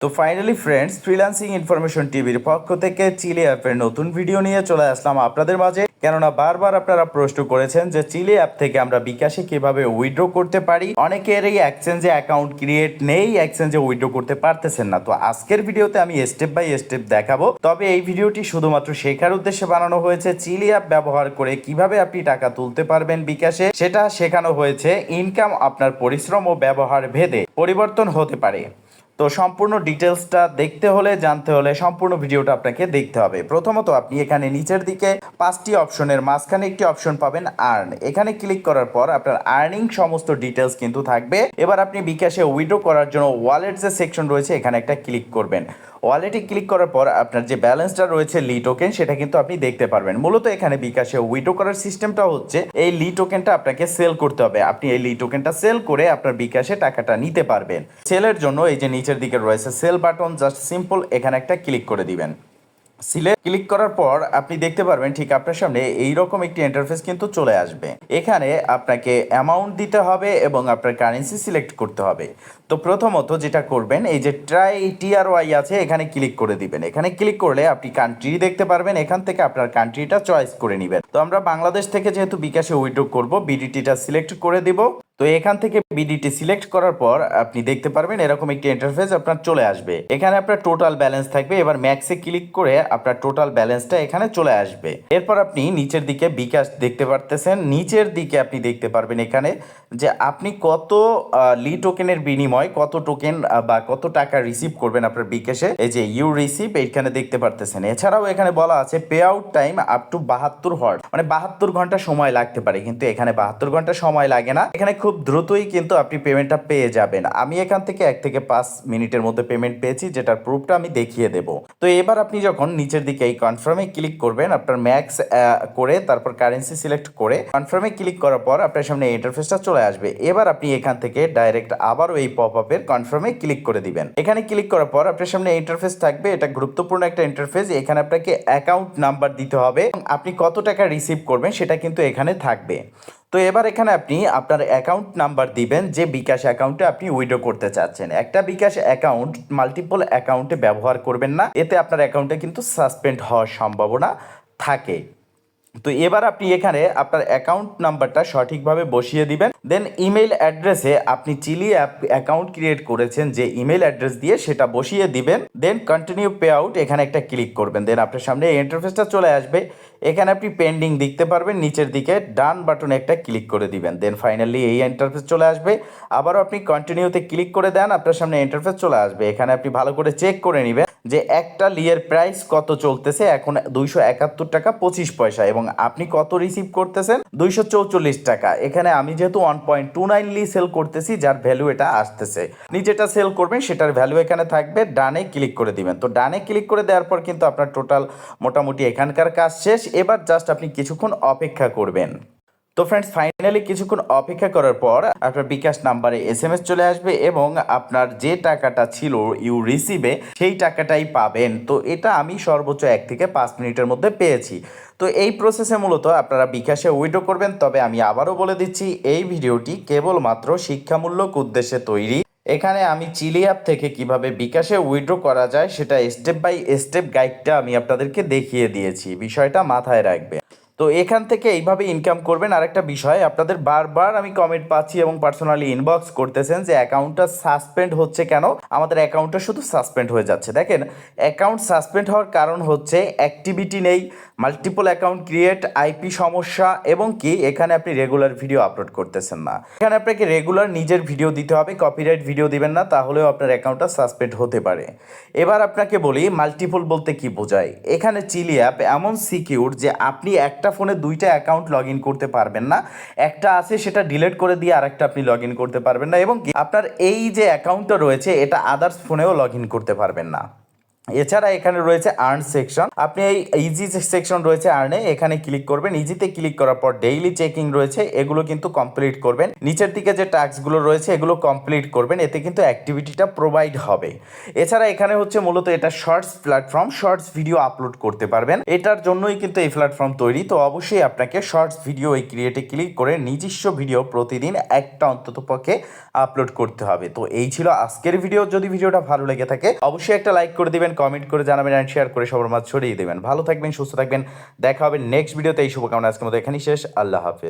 তো finally friends freelancing information টিভির পক্ষ থেকে চিলি অ্যাপের নতুন ভিডিও নিয়ে চলে আসলাম আপনাদের মাঝে। কেননা বারবার আপনারা প্রশ্ন করেছেন যে চিলি অ্যাপ থেকে আমরা বিকাশে কীভাবে উইড্রো করতে পারি। অনেকের এই এক্সচেঞ্জে অ্যাকাউন্ট ক্রিয়েট নেই এক্সচেঞ্জে উইড্রো করতে পারতেছেন না। তো আজকের ভিডিওতে আমি স্টেপ বাই স্টেপ দেখাবো। তবে এই ভিডিওটি শুধুমাত্র শেখার উদ্দেশ্যে বানানো হয়েছে। চিলি অ্যাপ ব্যবহার করে কীভাবে আপনি টাকা তুলতে পারবেন বিকাশে, সেটা শেখানো হয়েছে। ইনকাম আপনার পরিশ্রম ও ব্যবহার ভেদে পরিবর্তন হতে পারে। তো সম্পূর্ণ ডিটেলসটা দেখতে হলে, জানতে হলে সম্পূর্ণ ভিডিওটা আপনাকে দেখতে হবে। প্রথমত আপনি এখানে নিচের দিকে পাঁচটি অপশনের মাঝখানে একটি অপশন পাবেন আর্ন। এখানে ক্লিক করার পর আপনার আর্নিং সমস্ত ডিটেলস কিন্তু থাকবে। এবার আপনি বিকাশে উইড্রো করার জন্য ওয়ালেট যে সেকশন রয়েছে, এখানে একটা ক্লিক করবেন। ওয়ালেটে ক্লিক করার পর আপনার যে ব্যালেন্সটা রয়েছে লি টোকেন সেটা কিন্তু আপনি দেখতে পারবেন। মূলত এখানে বিকাশে উইড্রো করার সিস্টেমটা হচ্ছে এই লি টোকেনটা আপনাকে সেল করতে হবে। আপনি এই লি টোকেনটা সেল করে আপনার বিকাশে টাকাটা নিতে পারবেন। সেলের জন্য এই যে নিচের দিকে রয়েছে সেল বাটন জাস্ট সিম্পল এখানে একটা ক্লিক করে দিবেন। সিলে ক্লিক করার পর আপনি দেখতে পারবেন ঠিক আপনার সামনে এই রকম একটি ইন্টারফেস কিন্তু চলে আসবে। এখানে আপনাকে অ্যামাউন্ট দিতে হবে এবং আপনার কারেন্সি সিলেক্ট করতে হবে। তো প্রথমত যেটা করবেন, এই যে ট্রাই টিআর ওয়াই আছে, এখানে ক্লিক করে দিবেন। এখানে ক্লিক করলে আপনি কান্ট্রি দেখতে পারবেন, এখান থেকে আপনার কান্ট্রিটা চয়েস করে নেবেন। তো আমরা বাংলাদেশ থেকে যেহেতু বিকাশে উইড্রো করব বিডিটিটা সিলেক্ট করে দিব। তো এখান থেকে বিডিটি সিলেক্ট করার পর আপনি দেখতে পারবেন এরকম একটি ইন্টারফেস আপনার চলে আসবে। এখানে আপনার টোটাল ব্যালেন্স থাকবে। এবার ম্যাক্সে ক্লিক করে আপনার টোটাল ব্যালেন্সটা এখানে চলে আসবে। এরপর আপনি নিচের দিকে বিকাশ দেখতে পারতেছেন। নিচের দিকে আপনি দেখতে পারবেন এখানে যে আপনি কত লি টোকেনের বিনিময় কত টোকেন বা কত টাকা রিসিভ করবেন আপনার বিকাশে। এই যে ইউ রিসিভ এইখানে দেখতে পারতেছেন। এছাড়াও এখানে বলা আছে pay out time up to বাহাত্তর হওয়ার। মানে বাহাত্তর ঘণ্টা সময় লাগতে পারে, কিন্তু এখানে বাহাত্তর ঘণ্টা সময় লাগে না। এখানে খুব দ্রুতই কিন্তু আপনি পেমেন্টটা পেয়ে যাবেন। আমি এখান থেকে এক থেকে পাঁচ মিনিটের মধ্যে পেমেন্ট পেয়েছি, যেটার প্রুফটা আমি দেখিয়ে দেব। তো এবার আপনি যখন নিচের দিকে এই কনফার্মে ক্লিক করবেন, আপনার ম্যাক্স করে, তারপর কারেন্সি সিলেক্ট করে কনফার্মে ক্লিক করার পর আপনার সামনে ইন্টারফেসটা চলে আসবে। এবার আপনি এখান থেকে ডাইরেক্ট আবারও এই পপ আপের কনফার্মে ক্লিক করে দিবেন। এখানে ক্লিক করার পর আপনার সামনে ইন্টারফেস থাকবে, এটা গুরুত্বপূর্ণ একটা ইন্টারফেস এখানে আপনাকে অ্যাকাউন্ট নাম্বার দিতে হবে। আপনি কত টাকা রিসিভ করবেন, সেটা কিন্তু এখানে থাকবে। তো এবার এখানে আপনি আপনার অ্যাকাউন্ট নাম্বার দিবেন, যে বিকাশ অ্যাকাউন্টে আপনি উইড্রো করতে চাচ্ছেন। একটা বিকাশ অ্যাকাউন্ট মাল্টিপল অ্যাকাউন্টে ব্যবহার করবেন না, এতে আপনার অ্যাকাউন্টে কিন্তু সাসপেন্ড হওয়ার সম্ভাবনা থাকে। তো এবার আপনি এখানে আপনার অ্যাকাউন্ট নাম্বারটা সঠিকভাবে বসিয়ে দিবেন। দেন ইমেল অ্যাড্রেসে আপনি চিলি অ্যাপ অ্যাকাউন্ট ক্রিয়েট করেছেন, যে ইমেল অ্যাড্রেস দিয়ে সেটা বসিয়ে দিবেন। দেন কন্টিনিউ পে আউট এখানে একটা ক্লিক করবেন। দেন আপনার সামনে ইন্টারফেসটা চলে আসবে। এখানে আপনি পেন্ডিং দেখতে পারবেন, নিচের দিকে ডান বাটনে একটা ক্লিক করে দিবেন। দেন ফাইনালি এই ইন্টারফেস চলে আসবে। আবারও আপনি কন্টিনিউতে ক্লিক করে দেন, আপনার সামনে ইন্টারফেস চলে আসবে। এখানে আপনি ভালো করে চেক করে নেবেন। যে একটা লিয়ের প্রাইস কত চলতেছে, এখন দুইশো একাত্তর টাকা পঁচিশ পয়সা এবং আপনি কত রিসিভ করতেছেন? দুইশো চৌচল্লিশ টাকা। এখানে আমি যেহেতু ওয়ান পয়েন্ট টু নাইনলি সেল করতেছি, যার ভ্যালু এটা আসতেছে। যেটা সেল করবেন, সেটার ভ্যালু এখানে থাকবে, ডানে ক্লিক করে দিবেন। তো ডানে ক্লিক করে দেওয়ার পর কিন্তু আপনার টোটাল মোটামুটি এখানকার কাজ শেষ। এবার জাস্ট আপনি কিছুক্ষণ অপেক্ষা করবেন। তো ফ্রেন্ডস ফাইনালি কিছুক্ষণ অপেক্ষা করার পর আপনার বিকাশ নাম্বারে এস এম এস চলে আসবে এবং আপনার যে টাকাটা ছিল ইউ রিসিভে সেই টাকাটাই পাবেন। তো এটা আমি সর্বোচ্চ এক থেকে পাঁচ মিনিটের মধ্যে পেয়েছি। তো এই প্রসেসে মূলত আপনারা বিকাশে উইড্রো করবেন। তবে আমি আবারও বলে দিচ্ছি, এই ভিডিওটি কেবলমাত্র শিক্ষামূলক উদ্দেশ্যে তৈরি। এখানে আমি চিলি অ্যাপ থেকে কীভাবে বিকাশে উইড্রো করা যায়, সেটা স্টেপ বাই স্টেপ গাইডটা আমি আপনাদেরকে দেখিয়ে দিয়েছি। বিষয়টা মাথায় রাখবে তো এখান থেকে এইভাবে ইনকাম করবেন। আরেকটা বিষয়, আপনাদের বারবার আমি কমেন্ট পাচ্ছি এবং পার্সোনালি ইনবক্স করতেছেন যে অ্যাকাউন্টটা সাসপেন্ড হচ্ছে কেন? আমাদের অ্যাকাউন্টটা শুধু সাসপেন্ড হয়ে যাচ্ছে। দেখেন অ্যাকাউন্ট সাসপেন্ড হওয়ার কারণ হচ্ছে অ্যাক্টিভিটি নেই মাল্টিপল অ্যাকাউন্ট ক্রিয়েট আইপি সমস্যা এবং কি এখানে আপনি রেগুলার ভিডিও আপলোড করতেছেন না। এখানে আপনাকে রেগুলার নিজের ভিডিও দিতে হবে কপিরাইট ভিডিও দিবেন না, তাহলেও আপনার অ্যাকাউন্টটা সাসপেন্ড হতে পারে। এবার আপনাকে বলি মাল্টিপল বলতে কি বোঝায়? এখানে চিলি অ্যাপ এমন সিকিউর যে আপনি একটা ফোনে দুইটা অ্যাকাউন্ট লগ ইন করতে পারবেন না। একটা আছে সেটা ডিলেট করে দিয়ে আর একটা আপনি লগ ইন করতে পারবেন না এবং আপনার এই যে অ্যাকাউন্টটা রয়েছে, এটা আদার্স ফোনেও লগ ইন করতে পারবেন না। এছাড়া এখানে রয়েছে আর্ন সেকশন আপনি এই ইজি সেকশন রয়েছে আর্নে এখানে ক্লিক করবেন। ইজিতে ক্লিক করার পর ডেইলি চেকিং রয়েছে, এগুলো কিন্তু কমপ্লিট করবেন। নিচের দিকে যে টাস্কগুলো রয়েছে, এগুলো কমপ্লিট করবেন। এতে কিন্তু অ্যাক্টিভিটিটা প্রোভাইড হবে। এছাড়া এখানে হচ্ছে মূলত এটা shorts platform shorts video upload করতে পারবেন। এটার জন্যই কিন্তু এই প্ল্যাটফর্ম তৈরি। তো অবশ্যই আপনাকে শর্টস ভিডিও এই ক্রিয়েটে ক্লিক করে নিজস্ব ভিডিও প্রতিদিন একটা অন্তত পক্ষে আপলোড করতে হবে। তো এই ছিল আজকের ভিডিও যদি ভিডিওটা ভালো লেগে থাকে, অবশ্যই একটা লাইক করে দিবেন। কমেন্ট করে জানাবেন অ্যান্ড শেয়ার করে সবার মাঝে ছড়িয়ে দেবেন। ভালো থাকবেন, সুস্থ থাকবেন। দেখা হবে নেক্সট ভিডিওতে এই শুভকামনা আজকের মতো এখানেই শেষ। আল্লাহ হাফেজ।